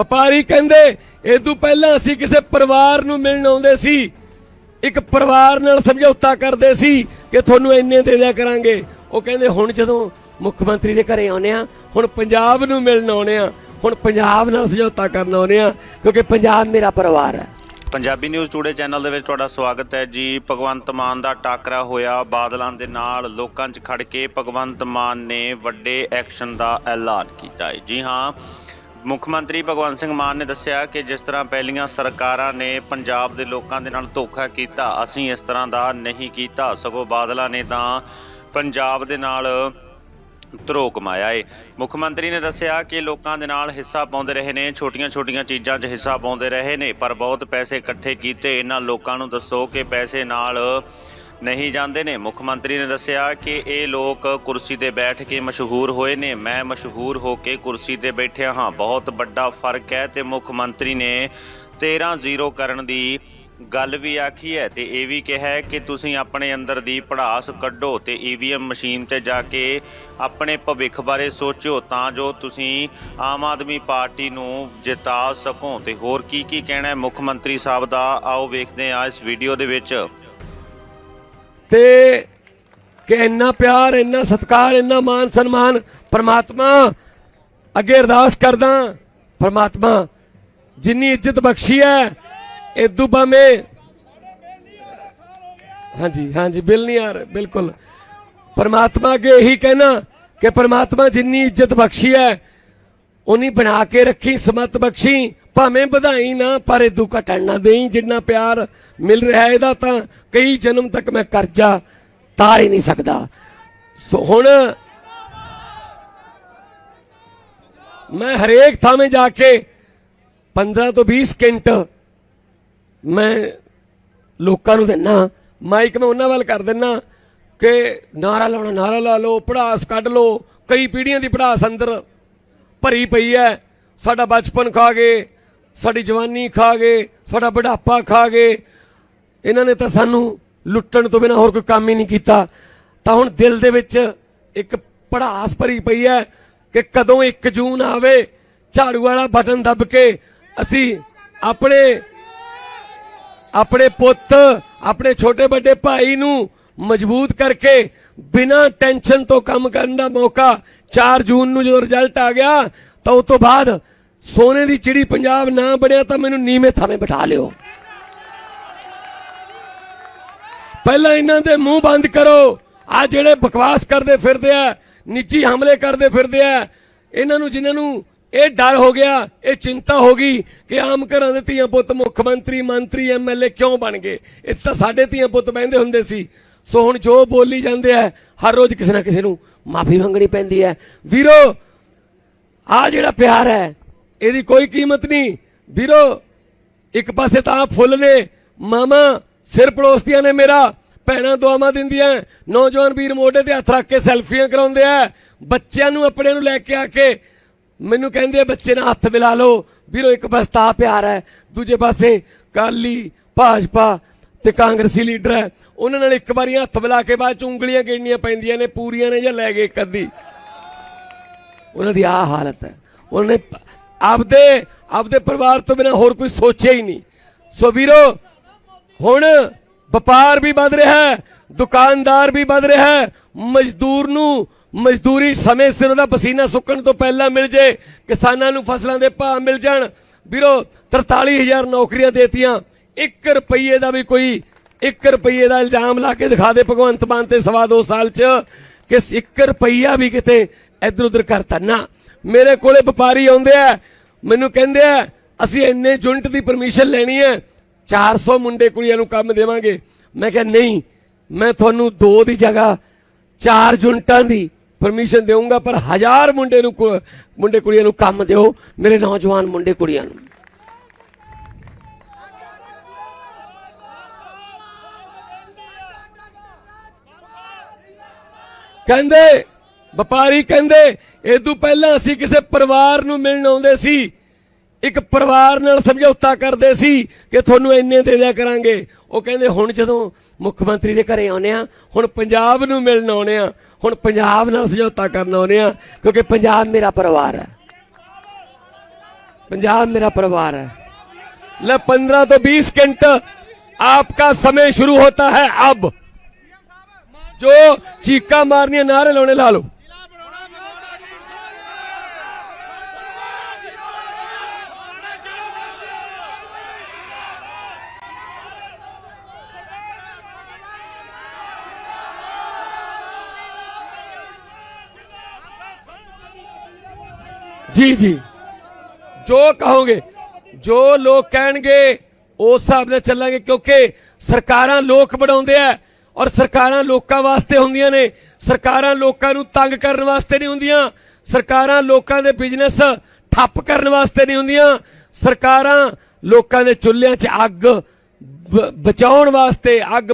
ਵਪਾਰੀ ਕਹਿੰਦੇ, ਇਹ ਤੋਂ ਪਹਿਲਾਂ ਅਸੀਂ ਕਿਸੇ ਪਰਿਵਾਰ ਨੂੰ ਮਿਲਣ ਆਉਂਦੇ ਸੀ। ਇੱਕ ਪਰਿਵਾਰ ਨਾਲ ਸਮਝੌਤਾ ਕਰਦੇ ਸੀ ਕਿ ਤੁਹਾਨੂੰ ਇੰਨੇ ਦੇ ਦਿਆ ਕਰਾਂਗੇ। ਉਹ ਕਹਿੰਦੇ, ਹੁਣ ਜਦੋਂ ਮੁੱਖ ਮੰਤਰੀ ਦੇ ਘਰੇ ਆਉਨੇ ਆ ਹੁਣ ਪੰਜਾਬ ਨੂੰ ਮਿਲਣ ਆਉਨੇ ਆ ਹੁਣ ਪੰਜਾਬ ਨਾਲ ਸਮਝੌਤਾ ਕਰਨ ਆਉਨੇ ਆ ਕਿਉਂਕਿ ਪੰਜਾਬ ਮੇਰਾ ਪਰਿਵਾਰ ਹੈ। ਪੰਜਾਬੀ ਨਿਊਜ਼ ਟੂਡੇ ਚੈਨਲ ਦੇ ਵਿੱਚ ਤੁਹਾਡਾ ਸਵਾਗਤ ਹੈ ਜੀ। ਭਗਵੰਤ ਮਾਨ ਦਾ ਟਾਕਰਾ ਹੋਇਆ ਬਾਦਲਾਂ ਦੇ ਨਾਲ, ਲੋਕਾਂ 'ਚ ਖੜ ਕੇ ਭਗਵੰਤ ਮਾਨ ਨੇ ਵੱਡੇ ਐਕਸ਼ਨ ਦਾ ਐਲਾਨ ਕੀਤਾ ਹੈ। ਜੀ ਹਾਂ ਮੁੱਖ ਮੰਤਰੀ ਭਗਵੰਤ ਸਿੰਘ ਮਾਨ ਨੇ ਦੱਸਿਆ ਕਿ ਜਿਸ ਤਰ੍ਹਾਂ ਪਹਿਲੀਆਂ ਸਰਕਾਰਾਂ ਨੇ ਪੰਜਾਬ ਦੇ ਲੋਕਾਂ ਦੇ ਨਾਲ ਧੋਖਾ ਕੀਤਾ, ਅਸੀਂ ਇਸ ਤਰ੍ਹਾਂ ਦਾ ਨਹੀਂ ਕੀਤਾ, ਸਗੋਂ ਬਾਦਲਾਂ ਨੇ ਤਾਂ ਪੰਜਾਬ ਦੇ ਨਾਲ ਧਰੋ ਕਮਾਇਆ ਏ। ਮੁੱਖ ਮੰਤਰੀ ਨੇ ਦੱਸਿਆ ਕਿ ਲੋਕਾਂ ਦੇ ਨਾਲ ਹਿੱਸਾ ਪਾਉਂਦੇ ਰਹੇ ਨੇ, ਛੋਟੀਆਂ-ਛੋਟੀਆਂ ਚੀਜ਼ਾਂ 'ਚ ਹਿੱਸਾ ਪਾਉਂਦੇ ਰਹੇ ਨੇ, ਪਰ ਬਹੁਤ ਪੈਸੇ ਇਕੱਠੇ ਕੀਤੇ। ਇਹਨਾਂ ਲੋਕਾਂ ਨੂੰ ਦੱਸੋ ਕਿ ਪੈਸੇ ਨਾਲ ਨਹੀਂ ਜਾਂਦੇ ਨੇ। ਮੁੱਖ ਮੰਤਰੀ ਨੇ ਦੱਸਿਆ ਕਿ ਇਹ ਲੋਕ ਕੁਰਸੀ ਤੇ ਬੈਠ ਕੇ ਮਸ਼ਹੂਰ ਹੋਏ ਨੇ। ਮੈਂ ਮਸ਼ਹੂਰ ਹੋ ਕੇ ਕੁਰਸੀ ਤੇ ਬੈਠਿਆ ਹਾਂ। ਬਹੁਤ ਵੱਡਾ ਫ਼ਰਕ ਹੈ ਤੇ ਮੁੱਖ ਮੰਤਰੀ ਨੇ 13 ਜ਼ੀਰੋ ਕਰਨ ਦੀ ਗੱਲ ਵੀ ਆਖੀ ਹੈ ਤੇ ਇਹ ਵੀ ਕਿਹਾ ਹੈ ਕਿ ਤੁਸੀਂ ਆਪਣੇ ਅੰਦਰ ਦੀ ਪੜਾਸ ਕੱਢੋ ਤੇ ਈਵੀਐਮ ਮਸ਼ੀਨ ਤੇ ਜਾ ਕੇ ਆਪਣੇ ਭਵਿੱਖ ਬਾਰੇ ਸੋਚੋ ਤਾਂ ਜੋ ਤੁਸੀਂ ਆਮ ਆਦਮੀ ਪਾਰਟੀ ਨੂੰ ਜਿਤਾ ਸਕੋ। ਤੇ ਹੋਰ ਕੀ ਕੀ ਕਹਿਣਾ ਹੈ? ਮੁੱਖ ਮੰਤਰੀ ਸਾਹਿਬ ਦਾ ਆਓ ਵੇਖਦੇ ਹਾਂ ਇਸ ਵੀਡੀਓ ਦੇ ਵਿੱਚ। ਤੇ ਕਿ ਇੰਨਾ ਪਿਆਰ, ਇੰਨਾ ਸਤਿਕਾਰ, ਇੰਨਾ ਮਾਨ ਸਨਮਾਨ ਪ੍ਰਮਾਤਮਾ ਅੱਗੇ ਅਰਦਾਸ ਕਰਦਾ ਪ੍ਰਮਾਤਮਾ, ਜਿੰਨੀ ਇੱਜ਼ਤ ਬਖਸ਼ੀ ਹੈ ਇਦੂ ਬਾਮੇ ਹਾਂਜੀ ਹਾਂਜੀ, ਬਿਲ ਨਹੀਂ ਆ ਰਿਹਾ, ਬਿਲਕੁਲ। ਪਰਮਾਤਮਾ ਅੱਗੇ ਇਹੀ ਕਹਿਣਾ ਕਿ ਪ੍ਰਮਾਤਮਾ ਜਿੰਨੀ ਇੱਜ਼ਤ ਬਖਸ਼ੀ ਹੈ ਉਨੀ ਬਣਾ ਕੇ ਰੱਖੀ, ਸਮਤ ਬਖਸ਼ੀ ਭਾਵੇਂ ਵਧਾਈ ਨਾ, ਪਰ ਇਦੂ ਘਟਣ ਨਾ ਦੇਈ, ਜਿੰਨਾ ਪਿਆਰ ਮਿਲ ਰਿਹਾ ਇਹਦਾ ਤਾਂ ਕਈ ਜਨਮ ਤੱਕ ਮੈਂ ਕਰਜ਼ਾ ਤਾਰ ਹੀ ਨਹੀਂ ਸਕਦਾ। ਸੋ ਹੁਣ ਮੈਂ ਹਰੇਕ ਥਾਵੇਂ ਜਾ ਕੇ 15 ਤੋਂ 20 ਸਕਿੰਟ ਮੈਂ ਲੋਕਾਂ ਨੂੰ ਦਿੰਨਾ, ਮਾਈਕ ਮੈਂ ਉਹਨਾਂ ਵੱਲ ਕਰ ਦਿੰਨਾ ਕਿ ਨਾਰਾ ਲਾਉਣਾ, ਨਾਰਾ ਲਾ ਲਓ, ਪੜਾਸ ਕੱਢ ਲਓ, ਕਈ ਪੀੜ੍ਹੀਆਂ ਦੀ ਪੜਾਸ ਅੰਦਰ ਭਰੀ ਪਈ ਹੈ। ਸਾਡਾ ਬਚਪਨ ਖਾ ਗਏ ਸਾਡੀ ਜਵਾਨੀ ਖਾ ਗਏ, ਸਾਡਾ ਬੁਢਾਪਾ ਖਾ ਗਏ। ਇਹਨਾਂ ਨੇ ਤਾਂ ਸਾਨੂੰ ਲੁੱਟਣ ਤੋਂ ਬਿਨਾ ਹੋਰ ਕੋਈ ਕੰਮ ਹੀ ਨਹੀਂ ਕੀਤਾ। ਤਾਂ ਹੁਣ ਦਿਲ ਦੇ ਵਿੱਚ ਇੱਕ ਪੜਾਸ ਭਰੀ ਪਈ ਹੈ ਕਿ ਕਦੋਂ 1 ਜੂਨ ਆਵੇ, ਝਾੜੂ ਵਾਲਾ ਬਟਨ ਦੱਬ ਕੇ ਅਸੀਂ ਆਪਣੇ ਆਪਣੇ ਪੁੱਤ, ਆਪਣੇ ਛੋਟੇ ਵੱਡੇ ਭਾਈ ਨੂੰ ਮਜ਼ਬੂਤ ਕਰਕੇ ਬਿਨਾਂ ਟੈਨਸ਼ਨ ਤੋਂ ਕੰਮ ਕਰਨ ਦਾ ਮੌਕਾ 4 ਜੂਨ ਨੂੰ ਜਦੋਂ ਰਿਜ਼ਲਟ ਆ ਗਿਆ, ਤਾਂ ਉਸ ਤੋਂ ਬਾਅਦ ਸੋਨੇ ਦੀ ਚਿੜੀ ਪੰਜਾਬ ਨਾ ਬਣਿਆ ਤਾਂ ਮੈਨੂੰ ਨੀਵੇਂ ਥਾਵੇਂ ਬਿਠਾ ਲਿਓ। ਪਹਿਲਾਂ ਇਹਨਾਂ ਦੇ ਮੂੰਹ ਬੰਦ ਕਰੋ। ਆ ਜਿਹੜੇ ਬਕਵਾਸ ਕਰਦੇ ਫਿਰਦੇ ਆ, ਨਿੱਜੀ ਹਮਲੇ ਕਰਦੇ ਫਿਰਦੇ ਆ, ਇਹਨਾਂ ਨੂੰ ਜਿਨ੍ਹਾਂ ਨੂੰ ਇਹ ਡਰ ਹੋ ਗਿਆ, ਇਹ ਚਿੰਤਾ ਹੋ ਗਈ ਕਿ ਆਮ ਘਰਾਂ ਦੇ ਧੀਆਂ ਪੁੱਤ, ਮੁੱਖ ਮੰਤਰੀ ਮੰਤਰੀ ਐਮਐਲਏ ਕਿਉਂ ਬਣ ਗਏ? ਇਹ ਤਾਂ ਸਾਡੇ ਧੀਆਂ ਪੁੱਤ ਬਹਿੰਦੇ ਹੁੰਦੇ ਸੀ। ਸੋ ਹੁਣ ਜੋ ਬੋਲੀ ਜਾਂਦੇ ਆ, ਹਰ ਰੋਜ਼ ਕਿਸੇ ਨਾ ਕਿਸੇ ਨੂੰ ਮਾਫੀ ਮੰਗਣੀ ਪੈਂਦੀ ਹੈ। ਵੀਰੋ ਆ ਜਿਹੜਾ ਪਿਆਰ ਹੈ ਇਹਦੀ ਕੋਈ ਕੀਮਤ ਨਹੀਂ। ਵੀਰੋ, ਇੱਕ ਪਾਸੇ ਤਾਂ ਫੁੱਲ ਨੇ, ਮਾਮਾ, ਸਿਰ ਪੜੋਸਦੀਆਂ ਨੇ ਮੇਰਾ, ਭੈਣਾਂ ਦੁਆਵਾਂ ਦਿੰਦੀਆਂ ਨੌਜਵਾਨ ਵੀਰ ਮੋਢੇ ਤੇ ਹੱਥ ਰੱਖ ਕੇ ਸੈਲਫੀਆਂ ਕਰਾਉਂਦੇ ਆ ਬੱਚਿਆਂ ਨੂੰ ਆਪਣੇ ਨੂੰ ਲੈ ਕੇ ਆ ਕੇ ਮੈਨੂੰ ਕਹਿੰਦੇ ਬੱਚੇ ਨਾਲ ਹੱਥ ਮਿਲਾ ਲਓ। ਵੀਰੋ, ਇੱਕ ਪਾਸੇ ਤਾਂ ਪਿਆਰ ਹੈ ਦੂਜੇ ਪਾਸੇ ਕਾਲੀ ਭਾਜਪਾ ਤੇ ਕਾਂਗਰਸੀ ਲੀਡਰ ਹੈ ਉਹਨਾਂ ਨਾਲ ਇੱਕ ਵਾਰੀ ਹੱਥ ਮਿਲਾ ਕੇ ਬਾਅਦ ਚ ਉਂਗਲੀਆਂ ਗਿਣਨੀਆਂ ਪੈਂਦੀਆਂ ਨੇ, ਪੂਰੀਆਂ ਨੇ ਜਾਂ ਲੈ ਗਏ ਇੱਕ ਅੱਧੀ। ਉਹਨਾਂ ਦੀ ਆ ਹਾਲਤ ਹੈ ਉਹਨਾਂ ਨੇ ਆਪਦੇ ਆਪਦੇ ਪਰਿਵਾਰ ਤੋਂ ਬਿਨਾ ਹੋਰ ਕੋਈ ਸੋਚਿਆ ਹੀ ਨਹੀਂ। ਸੋ ਵੀਰੋ, ਹੁਣ ਵਪਾਰ ਵੀ ਵੱਧ ਰਿਹਾ ਹੈ, ਦੁਕਾਨਦਾਰ ਵੀ ਵੱਧ ਰਿਹਾ ਹੈ, ਮਜ਼ਦੂਰ ਨੂੰ ਮਜ਼ਦੂਰੀ ਸਮੇਂ ਸਿਰ ਉਹਦਾ ਪਸੀਨਾ ਸੁੱਕਣ ਤੋਂ ਪਹਿਲਾਂ ਮਿਲ ਜੇ, ਕਿਸਾਨਾਂ ਨੂੰ ਫਸਲਾਂ ਦੇ ਭਾਅ ਮਿਲ ਜਾਣ। ਵੀਰੋ 43000 ਨੌਕਰੀਆਂ ਦੇਤੀਆਂ 1 ਰੁਪਏ ਦਾ ਵੀ ਕੋਈ 1 ਰੁਪਏ ਦਾ ਇਲਜ਼ਾਮ ਲਾ ਕੇ ਦਿਖਾ ਦੇ ਭਗਵੰਤ ਮਾਨ ਤੇ ਸਵਾ ਦੋ ਸਾਲ ਚ, ਕਿ 1 ਰੁਪਈਆ ਵੀ ਕਿਤੇ ਇੱਧਰ ਉਧਰ ਕਰਤਾ। ਨਾ ਮੇਰੇ ਕੋਲੇ ਵਪਾਰੀ ਆਉਂਦੇ ਆ। ਮੈਨੂੰ ਕਹਿੰਦੇ ਆ, ਅਸੀਂ ਇੰਨੇ ਯੂਨਿਟ ਦੀ ਪਰਮਿਸ਼ਨ ਲੈਣੀ ਹੈ 400 ਮੁੰਡੇ ਕੁੜੀਆਂ ਨੂੰ ਕੰਮ ਦੇਵਾਂਗੇ। ਮੈਂ ਕਿਹਾ, ਨਹੀਂ, ਮੈਂ ਤੁਹਾਨੂੰ ਦੋ ਦੀ ਜਗ੍ਹਾ, ਚਾਰ ਯੂਨਿਟਾਂ ਦੀ ਪਰਮਿਸ਼ਨ ਦੇਵਾਂਗਾ ਪਰ ਹਜ਼ਾਰ ਮੁੰਡੇ ਨੂੰ ਮੁੰਡੇ ਕੁੜੀਆਂ ਨੂੰ ਕੰਮ ਦਿਓ, ਮੇਰੇ ਨੌਜਵਾਨ ਮੁੰਡੇ ਕੁੜੀਆਂ ਨੂੰ। ਕਹਿੰਦੇ ਵਪਾਰੀ ਕਹਿੰਦੇ ਇਹ ਤੋਂ ਪਹਿਲਾਂ ਅਸੀਂ ਕਿਸੇ ਪਰਿਵਾਰ ਨੂੰ ਮਿਲਣ ਆਉਂਦੇ ਸੀ ਇੱਕ ਪਰਿਵਾਰ ਨਾਲ ਸਮਝੌਤਾ ਕਰਦੇ ਸੀ ਕਿ ਤੁਹਾਨੂੰ ਇੰਨੇ ਦੇ ਦਿਆ ਕਰਾਂਗੇ ਉਹ ਕਹਿੰਦੇ ਹੁਣ ਜਦੋਂ ਮੁੱਖ ਮੰਤਰੀ ਦੇ ਘਰੇ ਆਉਨੇ ਆ ਹੁਣ ਪੰਜਾਬ ਨੂੰ ਮਿਲਣ ਆਉਨੇ ਆ ਹੁਣ ਪੰਜਾਬ ਨਾਲ ਸਮਝੌਤਾ ਕਰਨ ਆਉਨੇ ਆ ਕਿਉਂਕਿ ਪੰਜਾਬ ਮੇਰਾ ਪਰਿਵਾਰ ਹੈ पंजाब मेरा परिवार है ले पंद्रह तो बीस सेकंड आपका समय शुरू होता है अब जो चीका मारनी है नारे लाने ला लो ਜੀ ਜੀ। ਜੋ ਕਹੋਗੇ, ਜੋ ਲੋਕ ਕਹਿਣਗੇ, ਉਸ ਹਿਸਾਬ ਨਾਲ ਚੱਲਾਂਗੇ ਕਿਉਂਕਿ ਸਰਕਾਰਾਂ ਲੋਕ ਬਣਾਉਂਦੇ ਆ ਔਰ ਸਰਕਾਰਾਂ ਲੋਕਾਂ ਵਾਸਤੇ ਹੁੰਦੀਆਂ ਨੇ। ਸਰਕਾਰਾਂ ਲੋਕਾਂ ਨੂੰ ਤੰਗ ਕਰਨ ਵਾਸਤੇ ਨਹੀਂ ਹੁੰਦੀਆਂ। ਸਰਕਾਰਾਂ ਲੋਕਾਂ ਦੇ ਬਿਜ਼ਨਸ ਠੱਪ ਕਰਨ ਵਾਸਤੇ ਨਹੀਂ ਹੁੰਦੀਆਂ। ਸਰਕਾਰਾਂ ਲੋਕਾਂ ਦੇ ਚੁੱਲ੍ਹਿਆਂ 'ਚ ਅੱਗ ਬਚਾਉਣ ਵਾਸਤੇ ਅੱਗ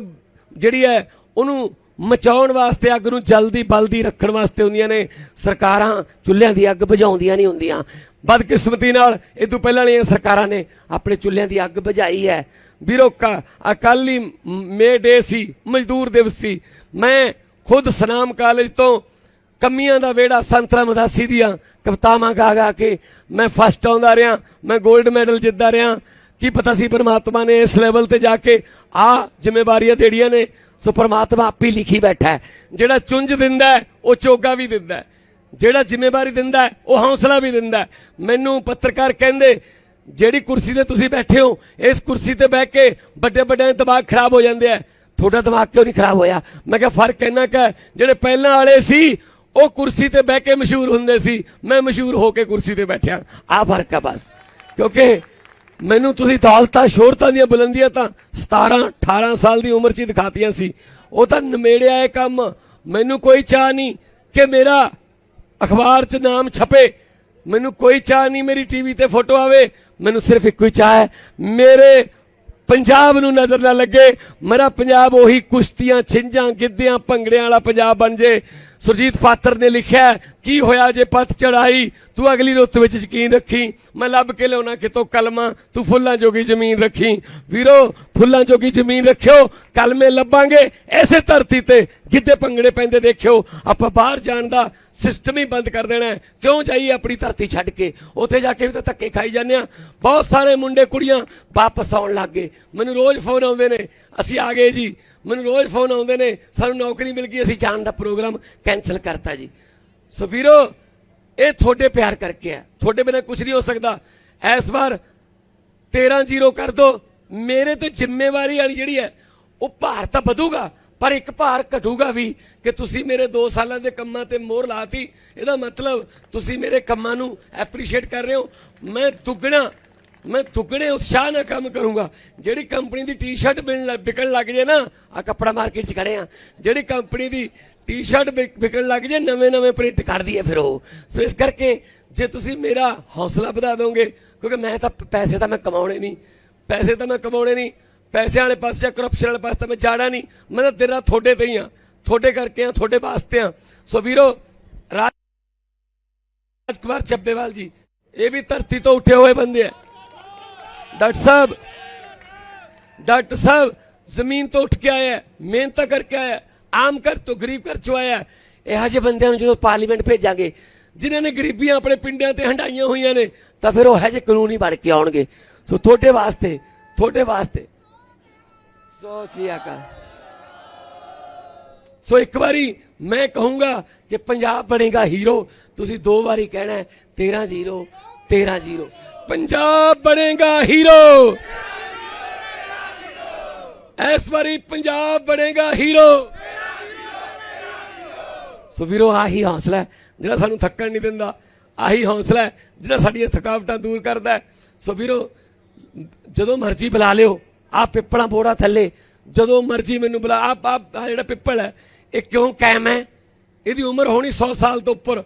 ਜਿਹੜੀ ਹੈ, ਉਹਨੂੰ ਮਚਾਉਣ ਵਾਸਤੇ ਅੱਗ ਨੂੰ ਜਲਦੀ ਬਲਦੀ ਰੱਖਣ ਵਾਸਤੇ ਹੁੰਦੀਆਂ ਨੇ। ਸਰਕਾਰਾਂ ਚੁੱਲ੍ਹਿਆਂ ਦੀ ਅੱਗ ਬੁਝਾਉਂਦੀਆਂ ਨਹੀਂ ਹੁੰਦੀਆਂ। ਬਦਕਿਸਮਤੀ ਨਾਲ ਇਹ ਤੋਂ ਪਹਿਲਾਂ ਵਾਲੀਆਂ ਸਰਕਾਰਾਂ ਨੇ ਆਪਣੇ ਚੁੱਲ੍ਹਿਆਂ ਦੀ ਅੱਗ ਬੁਝਾਈ ਹੈ। ਵੀਰੋ ਅਕਾਲੀ ਮੇ ਡੇ ਸੀ, ਮਜ਼ਦੂਰ ਦਿਵਸ ਸੀ। ਮੈਂ ਖੁਦ ਸਨਾਮ ਕਾਲਜ ਤੋਂ ਕਮੀਆਂ ਦਾ ਵੇੜਾ ਸੰਤਰਾ ਮਦਾਸੀ ਦੀਆਂ ਕਵਿਤਾਵਾਂ ਗਾ ਗਾ ਕੇ ਮੈਂ ਫਸਟ ਆਉਂਦਾ ਰਿਹਾ, ਮੈਂ 골ਡ ਮੈਡਲ ਜਿੱਤਦਾ ਰਿਹਾ। ਕੀ ਪਤਾ ਸੀ ਪਰਮਾਤਮਾ ਨੇ ਇਸ ਲੈਵਲ ਤੇ ਜਾ ਕੇ ਆ ਜ਼ਿੰਮੇਵਾਰੀਆਂ ਦੇੜੀਆਂ ਨੇ। ਸੋ ਪਰਮਾਤਮਾ ਆਪੇ ਲਿਖੀ ਬੈਠਾ ਹੈ। ਜਿਹੜਾ ਚੁੰਝ ਦਿੰਦਾ ਉਹ ਚੋਗਾ ਵੀ ਦਿੰਦਾ ਜਿਹੜਾ ਜ਼ਿੰਮੇਵਾਰੀ ਦਿੰਦਾ ਉਹ ਹੌਸਲਾ ਵੀ ਦਿੰਦਾ ਮੈਨੂੰ ਪੱਤਰਕਾਰ ਕਹਿੰਦੇ, ਜਿਹੜੀ ਕੁਰਸੀ ਤੇ ਤੁਸੀਂ ਬੈਠੇ ਹੋ, ਇਸ ਕੁਰਸੀ ਤੇ ਬਹਿ ਕੇ ਵੱਡੇ ਵੱਡਿਆਂ ਦੇ ਦਿਮਾਗ ਖਰਾਬ ਹੋ ਜਾਂਦੇ ਆ। ਤੁਹਾਡਾ ਦਿਮਾਗ ਕਿਉਂ ਨਹੀਂ ਖਰਾਬ ਹੋਇਆ? ਮੈਂ ਕਿਹਾ, ਫ਼ਰਕ ਇੰਨਾ ਕੁ ਜਿਹੜੇ ਪਹਿਲਾਂ ਵਾਲੇ ਸੀ, ਉਹ ਕੁਰਸੀ ਤੇ ਬਹਿ ਕੇ ਮਸ਼ਹੂਰ ਹੁੰਦੇ ਸੀ। ਮੈਂ ਮਸ਼ਹੂਰ ਹੋ ਕੇ ਕੁਰਸੀ ਤੇ ਬੈਠਿਆ। ਆ ਫ਼ਰਕ ਹੈ ਬਸ। ਕਿਉਂਕਿ ਮੈਨੂੰ ਤੁਸੀਂ ਦੌਲਤਾਂ ਸ਼ੋਹਰਤਾਂ ਦੀਆਂ ਬੁਲੰਦੀਆਂ ਤਾਂ 17 18 ਸਾਲ ਦੀ ਉਮਰ 'ਚ ਹੀ ਦਿਖਾਤੀਆਂ ਸੀ। ਉਹ ਤਾਂ ਨਮੇੜਿਆ ਇਹ ਕੰਮ। ਮੈਨੂੰ ਕੋਈ ਚਾਹ ਨਹੀਂ ਕਿ ਮੇਰਾ ਅਖਬਾਰ 'ਚ ਨਾਮ ਛਪੇ। ਮੈਨੂੰ ਕੋਈ ਚਾਹ ਨਹੀਂ ਮੇਰੀ ਟੀਵੀ ਤੇ ਫੋਟੋ ਆਵੇ। ਮੈਨੂੰ ਸਿਰਫ ਇੱਕੋ ਹੀ ਚਾਹ ਹੈ। ਮੇਰੇ ਪੰਜਾਬ ਨੂੰ ਨਜ਼ਰ ਨਾ ਲੱਗੇ। ਮੇਰਾ ਪੰਜਾਬ ਉਹੀ ਕੁਸ਼ਤੀਆਂ, ਛਿੰਝਾਂ, ਗਿੱਧਿਆਂ, ਭੰਗੜਿਆਂ ਵਾਲਾ ਪੰਜਾਬ ਬਣ ਜੇ। ਸੁਰਜੀਤ ਪਾਤਰ ਨੇ ਲਿਖਿਆ ਕੀ ਹੋਇਆ ਜੇ ਪੱਤ ਚੜਾਈ ਤੂੰ ਅਗਲੀ ਰੁੱਤ ਵਿੱਚ ਯਕੀਨ ਰੱਖੀ। ਮੈਂ ਲੱਭ ਕੇ ਲਿਆਉਣਾ ਕਿਤੋਂ ਕਲਮਾਂ? ਤੂੰ ਫੁੱਲਾਂ ਜੋਗੀ ਜ਼ਮੀਨ ਰੱਖੀ। ਵੀਰੋ, ਫੁੱਲਾਂ ਜੋਗੀ ਜ਼ਮੀਨ ਰੱਖਿਓ। ਕਲਮੇ ਲੱਭਾਂਗੇ। ਐਸੇ ਧਰਤੀ ਤੇ ਗਿੱਧੇ ਭੰਗੜੇ ਪੈਂਦੇ ਦੇਖਿਓ, ਆਪਾਂ ਬਾਹਰ ਜਾਣ ਦਾ ਸਿਸਟਮ ਹੀ ਬੰਦ ਕਰ ਦੇਣਾ ਕਿਉਂ ਜਾਈਏ ਆਪਣੀ ਧਰਤੀ ਛੱਡ ਕੇ? ਉੱਥੇ ਜਾ ਕੇ ਵੀ ਤਾਂ ਧੱਕੇ ਖਾਈ ਜਾਂਦੇ ਆ ਬਹੁਤ ਸਾਰੇ ਮੁੰਡੇ ਕੁੜੀਆਂ ਵਾਪਸ ਆਉਣ ਲੱਗ ਗਏ। ਮੈਨੂੰ ਰੋਜ਼ ਫੋਨ ਆਉਂਦੇ ਨੇ, ਅਸੀਂ ਆ ਗਏ ਜੀ। ਮੈਨੂੰ ਰੋਜ਼ ਫੋਨ ਆਉਂਦੇ ਨੇ, ਸਾਨੂੰ ਨੌਕਰੀ ਮਿਲ ਗਈ, ਅਸੀਂ ਜਾਣ ਦਾ ਪ੍ਰੋਗਰਾਮ ਕੈਨਸਲ ਕਰਤਾ ਜੀ। ਸੋ ਵੀਰੋ, ਇਹ ਤੁਹਾਡੇ ਪਿਆਰ ਕਰਕੇ ਹੈ। ਤੁਹਾਡੇ ਬਿਨਾਂ ਕੁਝ ਨਹੀਂ ਹੋ ਸਕਦਾ। ਇਸ ਵਾਰ 13-0 ਕਰ ਦੋ। ਮੇਰੇ ਤੇ ਜ਼ਿੰਮੇਵਾਰੀ ਵਾਲੀ ਜਿਹੜੀ ਹੈ, ਉਹ ਭਾਰ ਤਾਂ ਵਧੂਗਾ। ਪਰ ਇੱਕ ਭਾਰ ਘਟੂਗਾ ਵੀ ਕਿ ਤੁਸੀਂ ਮੇਰੇ 2 ਸਾਲਾਂ ਦੇ ਕੰਮਾਂ ਤੇ ਮੋਹਰ ਲਾਤੀ। ਇਹਦਾ ਮਤਲਬ ਤੁਸੀਂ ਮੇਰੇ ਕੰਮਾਂ ਨੂੰ ਐਪਰੀਸ਼ੀਏਟ ਕਰ ਰਹੇ ਹੋ। ਮੈਂ ਦੁੱਗਣਾ, ਮੈਂ ਦੁੱਗਣੇ ਉਤਸ਼ਾਹ ਨਾਲ ਕੰਮ ਕਰੂੰਗਾ। ਜਿਹੜੀ ਕੰਪਨੀ ਦੀ ਟੀ-ਸ਼ਰਟ ਵਿਕਣ ਲੱਗ ਜੇ ਨਾ ਆ ਕੱਪੜਾ ਮਾਰਕੀਟ 'ਚ ਖੜੇ ਆ। ਜਿਹੜੀ ਕੰਪਨੀ ਦੀ ਟੀ-ਸ਼ਰਟ ਵਿਕਣ ਲੱਗ ਜੇ ਨਵੇਂ ਨਵੇਂ ਪ੍ਰਿੰਟ ਕਰਦੀ ਹੈ ਫਿਰ ਉਹ। ਸੋ ਇਸ ਕਰਕੇ ਜੇ ਤੁਸੀਂ ਮੇਰਾ ਹੌਸਲਾ ਵਧਾ ਦੋਗੇ, ਕਿਉਂਕਿ ਮੈਂ ਤਾਂ ਪੈਸੇ ਤਾਂ ਮੈਂ ਕਮਾਉਣੇ ਨਹੀਂ। ਪੈਸੇ ਤਾਂ ਮੈਂ ਕਮਾਉਣੇ ਨਹੀਂ। ਪੈਸੇ ਵਾਲੇ ਪਾਸੇ ਜਾਂ ਕਰਪਸ਼ਨ ਵਾਲੇ ਪਾਸੇ ਤਾਂ ਮੈਂ ਜਾਣਾ ਨਹੀਂ। ਮੈਂ ਤਾਂ ਤੇਰਾ ਤੁਹਾਡੇ ਤੇ ਹੀ। ਆ ਤੁਹਾਡੇ ਕਰਕੇ ਆ ਤੁਹਾਡੇ ਵਾਸਤੇ ਆ ਸੋ ਵੀਰੋ ਰਾਜ ਰਾਜਕੁਮਾਰ ਚੱਬੇਵਾਲ ਜੀ ਇਹ ਵੀ ਧਰਤੀ ਤੋਂ ਉੱਠੇ ਹੋਏ ਬੰਦੇ ਆ। ਡਾਕਟਰ ਸਾਹਿਬ ਡਾਕਟਰ ਸਾਹਿਬ ਜ਼ਮੀਨ ਤੋਂ ਉੱਠ ਕੇ ਆਇਆ ਹੈ, ਮਿਹਨਤ ਕਰਕੇ ਆਇਆ ਆਮ ਘਰ ਤੋਂ ਗਰੀਬ ਘਰ ਚੋਂ ਆਇਆ ਇਹੋ ਜਿਹੇ ਬੰਦਿਆਂ ਨੂੰ ਜਦੋਂ ਪਾਰਲੀਮੈਂਟ ਭੇਜਾਂਗੇ ਜਿਨ੍ਹਾਂ ਨੇ ਗਰੀਬੀਆਂ ਆਪਣੇ ਪਿੰਡਾਂ ਤੇ ਹੰਡਾਈਆਂ ਹੋਈਆਂ ਨੇ ਤਾਂ ਫਿਰ ਉਹ ਇਹੋ ਜਿਹੇ ਕਾਨੂੰਨ ਹੀ ਬਣ ਕੇ ਆਉਣਗੇ। ਸੋ ਤੁਹਾਡੇ ਵਾਸਤੇ ਤੁਹਾਡੇ ਵਾਸਤੇ ਸੋ ਅਕਾਲ। ਸੋ ਇੱਕ ਵਾਰੀ ਮੈਂ ਕਹੂੰਗਾ ਕਿ ਪੰਜਾਬ ਬਣੇਗਾ ਹੀਰੋ। ਤੁਸੀਂ ਦੋ ਵਾਰੀ ਕਹਿਣਾ ਹੈ, 13 0 13 0 ਪੰਜਾਬ ਬਣੇਗਾ ਹੀਰੋ। ਇਸ ਵਾਰੀ ਪੰਜਾਬ ਬਣੇਗਾ ਹੀਰੋ। ਸੋ ਵੀਰੋ ਆਹੀ ਹੌਸਲਾ ਹੈ ਜਿਹੜਾ ਸਾਨੂੰ ਥੱਕਣ ਨਹੀਂ ਦਿੰਦਾ। ਆਹੀ ਹੌਸਲਾ ਜਿਹੜਾ ਸਾਡੀਆਂ ਥਕਾਵਟਾਂ ਦੂਰ ਕਰਦਾ ਸੋ ਵੀਰੋ ਜਦੋਂ ਮਰਜ਼ੀ ਬੁਲਾ ਲਿਓ। ਆ ਪਿੱਪਲਾਂ ਬੋੜਾ ਥੱਲੇ। ਜਦੋਂ ਮਰਜ਼ੀ ਮੈਨੂੰ ਬੁਲਾ ਆ ਆ ਜਿਹੜਾ ਪਿੱਪਲ ਹੈ, ਇਹ ਕਿਉਂ ਕਾਇਮ ਹੈ? ਇਹਦੀ ਉਮਰ ਹੋਣੀ 100 ਸਾਲ ਤੋਂ ਉੱਪਰ।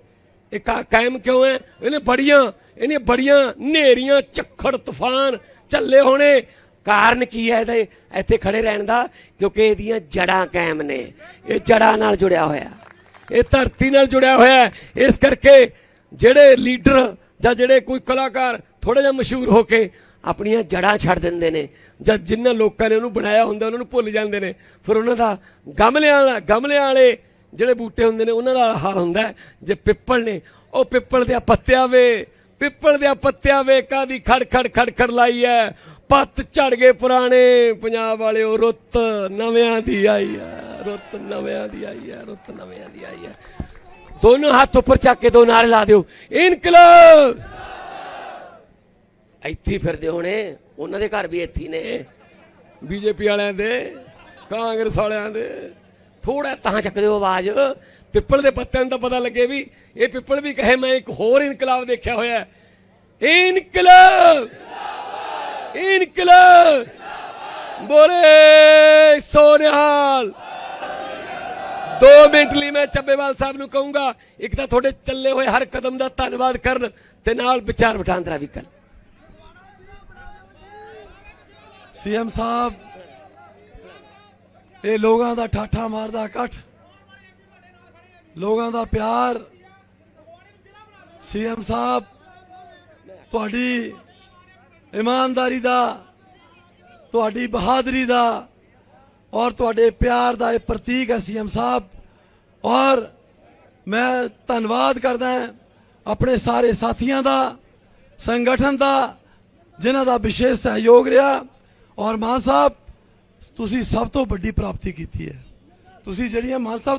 ਇਹ ਕਾਇਮ ਕਿਉਂ ਹੈ? ਇਹਨੇ ਬੜੀਆਂ ਇਹਨੇ ਬੜੀਆਂ ਨੇਰੀਆਂ, ਝੱਖੜ, ਤੂਫਾਨ ਝੱਲੇ ਹੋਣੇ। ਕਾਰਨ ਕੀ ਹੈ ਇਹਦੇ? ਇੱਥੇ ਖੜੇ ਰਹਿਣ ਦਾ, ਕਿਉਂਕਿ ਇਹਦੀਆਂ ਜੜਾਂ ਕਾਇਮ ਨੇ। ਇਹ ਜੜਾਂ ਨਾਲ ਜੁੜਿਆ ਹੋਇਆ। ਇਹ ਧਰਤੀ ਨਾਲ ਜੁੜਿਆ ਹੋਇਆ ਇਸ ਕਰਕੇ ਜਿਹੜੇ ਲੀਡਰ ਜਾਂ ਜਿਹੜੇ ਕੋਈ ਕਲਾਕਾਰ ਥੋੜਾ ਜਿਹਾ ਮਸ਼ਹੂਰ ਹੋ ਕੇ ਆਪਣੀਆਂ ਜੜਾਂ ਛੱਡ ਦਿੰਦੇ ਨੇ। ਜਦ ਜਿਨ੍ਹਾਂ ਲੋਕਾਂ ਨੇ ਉਹਨੂੰ ਬਣਾਇਆ ਹੁੰਦਾ, ਉਹਨਾਂ ਨੂੰ ਭੁੱਲ ਜਾਂਦੇ ਨੇ। ਫਿਰ ਉਹਨਾਂ ਦਾ ਗਮਲਿਆਂ ਵਾਲਾ ਗਮਲਿਆਂ ਵਾਲੇ ਜਿਹੜੇ ਬੂਟੇ ਹੁੰਦੇ ਨੇ, ਉਹਨਾਂ ਦਾ ਹਾਲ ਹੁੰਦਾ ਜੇ ਪਿੱਪਲ ਨੇ, ਉਹ ਪਿੱਪਲ ਦੇ ਪੱਤਿਆਂ ਵੇ ਪਿੱਪਲ ਦੇ ਪੱਤਿਆਂ ਵੇਕਾਂ ਦੀ ਖੜ ਖੜ ਖੜ ਖੜ ਲਾਈ ਐ? ਪੱਤ ਝੜ ਗਏ ਪੁਰਾਣੇ, ਪੰਜਾਬ ਵਾਲਿਓ ਰੁੱਤ ਨਵਿਆਂ ਦੀ ਆਈ ਐ, ਰੁੱਤ ਨਵਿਆਂ ਦੀ ਆਈ ਐ, ਰੁੱਤ ਨਵਿਆਂ ਦੀ ਆਈ ਐ। ਦੋਨੋਂ ਹੱਥ ਉੱਪਰ ਚੱਕ ਕੇ ਦੋ ਨਾਰੇ ਲਾ ਦਿਓ। ਇਨਕਲਾਬ! ਇੱਥੇ ਫਿਰਦੇ ਹੋਣੇ। ਉਹਨਾਂ ਦੇ ਘਰ ਵੀ ਇੱਥੇ ਨੇ। ਬੀਜੇਪੀ ਵਾਲਿਆਂ ਦੇ ਕਾਂਗਰਸ ਵਾਲਿਆਂ ਦੇ। ਥੋੜਾ ਤਾਂ ਚੱਕ ਦਿਓ ਆਵਾਜ਼। ਪਿੱਪਲ ਦੇ ਪੱਤਿਆਂ ਨੂੰ ਤਾਂ ਪਤਾ ਲੱਗੇ ਵੀ ਇਹ ਪਿੱਪਲ ਵੀ ਕਹੇ ਮੈਂ ਇੱਕ ਹੋਰ ਇਨਕਲਾਬ ਦੇਖਿਆ ਹੋਇਆ ਹੈ। ਇਨਕਲਾਬ! ਇਨਕਲਾਬ! ਬੋਲੇ ਸੋਨਿਹਾਲ! ਦੋ ਮਿੰਟ ਲਈ ਮੈਂ ਚੱਬੇਵਾਲ ਸਾਹਿਬ ਨੂੰ ਕਹੂੰਗਾ ਇੱਕ ਤਾਂ ਤੁਹਾਡੇ ਚੱਲੇ ਹੋਏ ਹਰ ਕਦਮ ਦਾ ਧੰਨਵਾਦ ਕਰਨ ਤੇ ਨਾਲ ਵਿਚਾਰ ਵਟਾਂਦਰਾ ਵੀ ਕਰਨ। ਸੀਐਮ ਸਾਹਿਬ, ਇਹ ਲੋਕਾਂ ਦਾ ਠਾਠਾ ਮਾਰਦਾ ਇਕੱਠ, ਲੋਕਾਂ ਦਾ ਪਿਆਰ। ਸੀਐਮ ਸਾਹਿਬ, ਤੁਹਾਡੀ ਇਮਾਨਦਾਰੀ ਦਾ, ਤੁਹਾਡੀ ਬਹਾਦਰੀ ਦਾ ਔਰ ਤੁਹਾਡੇ ਪਿਆਰ ਦਾ ਇਹ ਪ੍ਰਤੀਕ ਹੈ ਸੀਐਮ ਸਾਹਿਬ। ਔਰ ਮੈਂ ਧੰਨਵਾਦ ਕਰਦਾ ਆਪਣੇ ਸਾਰੇ ਸਾਥੀਆਂ ਦਾ, ਸੰਗਠਨ ਦਾ, ਜਿਨ੍ਹਾਂ ਦਾ ਵਿਸ਼ੇਸ਼ ਸਹਿਯੋਗ ਰਿਹਾ। ਔਰ ਮਾਨ ਸਾਹਿਬ ਤੁਸੀਂ ਸਭ ਤੋਂ ਵੱਡੀ ਪ੍ਰਾਪਤੀ ਕੀਤੀ ਹੈ। ਤੁਸੀਂ ਜਿਹੜੀਆਂ ਮਾਨ ਸਾਹਿਬ